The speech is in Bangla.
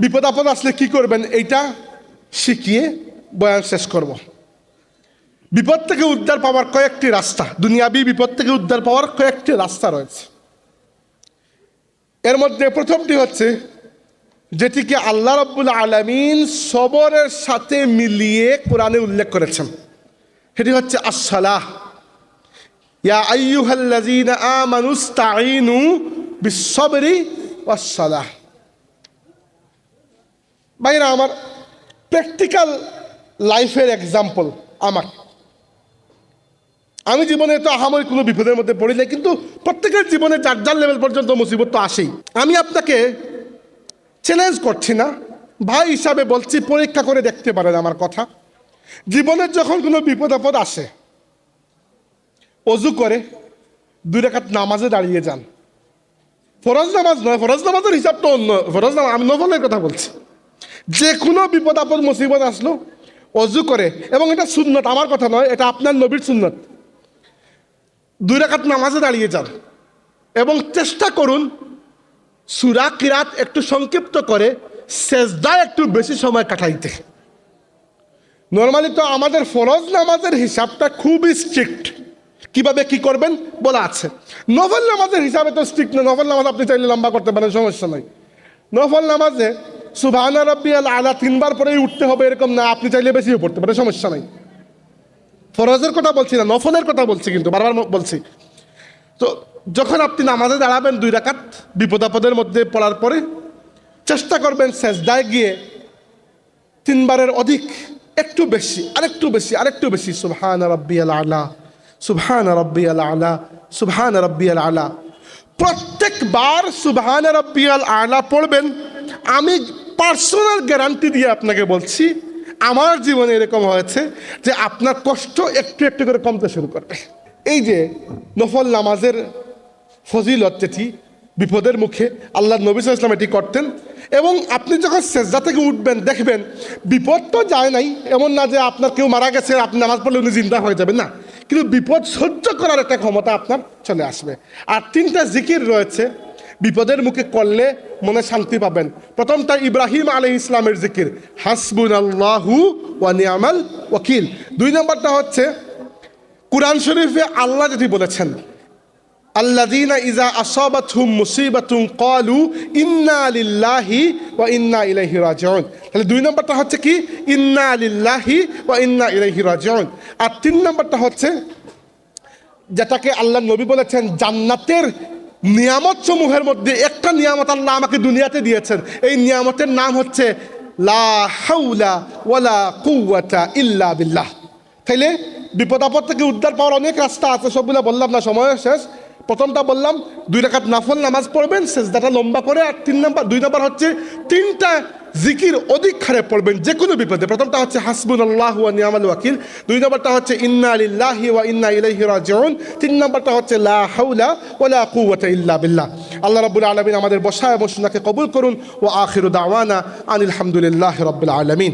বিপদ আপদ আসলে কি করবেন, এইটা শিখিয়ে বয়ান শেষ করব। বিপদ থেকে উদ্ধার পাওয়ার কয়েকটি রাস্তা, দুনিয়াবি বিপদ থেকে উদ্ধার পাওয়ার কয়েকটি রাস্তা রয়েছে। এর মধ্যে প্রথমটি হচ্ছে, যেটিকে আল্লাহ রব্বুল আলমিন সবরের সাথে মিলিয়ে কোরআনে উল্লেখ করেছেন। সেটি হচ্ছে আসসালাহ। ইয়া আইয়ুহাল্লাযীনা আমানু ইসতাঈনু বিস-সাবরি ওয়াস-সালাহ। ভাইরা আমার প্র্যাকটিক্যাল লাইফের এক্সাম্পল আমার। আমি জীবনে তো আহামরি কোনো বিপদের মধ্যে পড়ি নাই, কিন্তু প্রত্যেকের জীবনে যার যার লেভেল পর্যন্ত মুসিবত তো আসেই। আমি আপনাকে চ্যালেঞ্জ করছি না, ভাই হিসাবে বলছি, পরীক্ষা করে দেখতে পারেন আমার কথা। জীবনের যখন কোনো বিপদ আপদ আসে, অজু করে, দুই রেখাত নামাজে দাঁড়িয়ে যান। ফরজ নামাজ নয়, ফরজ নামাজের হিসাবটা অন্য, ফরজ নামাজ, আমি নফলের কথা বলছি। যে কোনো বিপদ আপদ, মুসিবত আসলো, অজু করে। এবং এটা সুন্নত, আমার কথা নয়, এটা আপনার নবীর সুন্নত। দুই রাকাত নামাজে দাঁড়িয়ে যান এবং চেষ্টা করুন সুরা কিরাত একটু সংক্ষিপ্ত করে সেজদা একটু বেশি সময় কাটাইতে। নর্মালি তো আমাদের ফরজ নামাজের হিসাবটা খুবই স্ট্রিক্ট কীভাবে কি করবেন? বলা আছে। নফল নামাজের হিসাবে তো স্ট্রিক্ট না, নফল নামাজ আপনি চাইলে লম্বা করতে পারেন, সমস্যা নাই। নফল নামাজে সুবহানা রব্বি আল আলা, তিনবার পরেই উঠতে হবে এরকম না, আপনি চাইলে বেশিও পড়তে পারেন, সমস্যা নাই। ফরজের কথা বলছি না, নফলের কথা বলছি কিন্তু, বারবার বলছি। তো যখন আপনি নামাজে দাঁড়াবেন দুই রাকাত, বিপদাপদের মধ্যে পড়ার পরে, চেষ্টা করবেন সেজদায় গিয়ে তিনবারের অধিক একটু বেশি, আরেকটু বেশি আরেকটু বেশি, সুবহান রব্বিয়াল আলা সুবহান রব্বিয়াল আলা সুবহান রব্বিয়াল আলা প্রত্যেকবার সুবহান রব্বিয়াল আলা পড়বেন আমি পার্সোনাল গ্যারান্টি দিয়ে আপনাকে বলছি, আমার জীবনে এরকম হয়েছে যে আপনার কষ্ট একটু একটু করে কমতে শুরু করবে। এই যে নফল নামাজের ফজিলত যেটি, বিপদের মুখে আল্লাহ নবী আলাইহি এটি করতেন, এবং আপনি যখন সেজদা থেকে উঠবেন, দেখবেন বিপদ তো যায় নাই, এমন না যে আপনার কেউ মারা গেছে, আপনি নামাজ পড়লে উনি জিন্দা হয়ে যাবেন, না। কিন্তু বিপদ সহ্য করার একটা ক্ষমতা আপনার চলে আসবে। আর তিনটা জিকির রয়েছে বিপদের মুখে করলে মনে শান্তি পাবেন। প্রথমটা ইব্রাহিম আলী ইসলামের জিকির হাসবুন আল্লাহু ওয়া নিয়ামাল ওয়াকিল। দুই নম্বরটা হচ্ছে, কুরআন শরীফে আল্লাহ যেটি বলেছেন, আল্লাযীনা ইজা আসাবাতহুম মুসিবাতুন ক্বালু ইন্না লিল্লাহি ওয়া ইন্না ইলাইহি রাজিউন। তাহলে দুই নম্বরটা হচ্ছে কি? ইন্না লিল্লাহি ওয়া ইন্না ইলাইহি রাজিউন। আর তিন নম্বরটা হচ্ছে, যেটাকে আল্লাহ নবী বলেছেন, জান্নাতের নিয়ামত সমূহের মধ্যে একটা নিয়ামত আল্লাহ আমাকে দুনিয়াতে দিয়েছেন। এই নিয়ামতের নাম হচ্ছে ওয়ালা কুয়াটা ইল্লা বিল্লাহ। তাইলে বিপদ আপদ থেকে উদ্ধার পাওয়ার অনেক রাস্তা আছে, সবগুলো বললাম না, সময় শেষ। প্রথমটা বললাম, দুই রাকাত নাফল নামাজ পড়বেন, সেজদাটা লম্বা করে, আর তিন নাম্বার, দুই নাম্বার হচ্ছে তিনটা জিকির অধিক হারে পড়বেন যে কোনো বিপদে। প্রথমটা হচ্ছে হাসবুল আল্লাহ ওয়া নিয়ামাল ওয়াকিল, দুই নম্বরটা হচ্ছে ইন্না লিল্লাহি ওয়া ইন্না ইলাইহি রাজিউন, তিন নম্বরটা হচ্ছে লা হাওলা ওয়ালা কুওয়াতা ইল্লা বিল্লাহ। আল্লাহ রাব্বুল আলামিন আমাদের বসা এবং কবুল করুন ও আখিরু দাওয়ানা আনিল হামদুলিল্লাহি রাব্বিল আলামিন।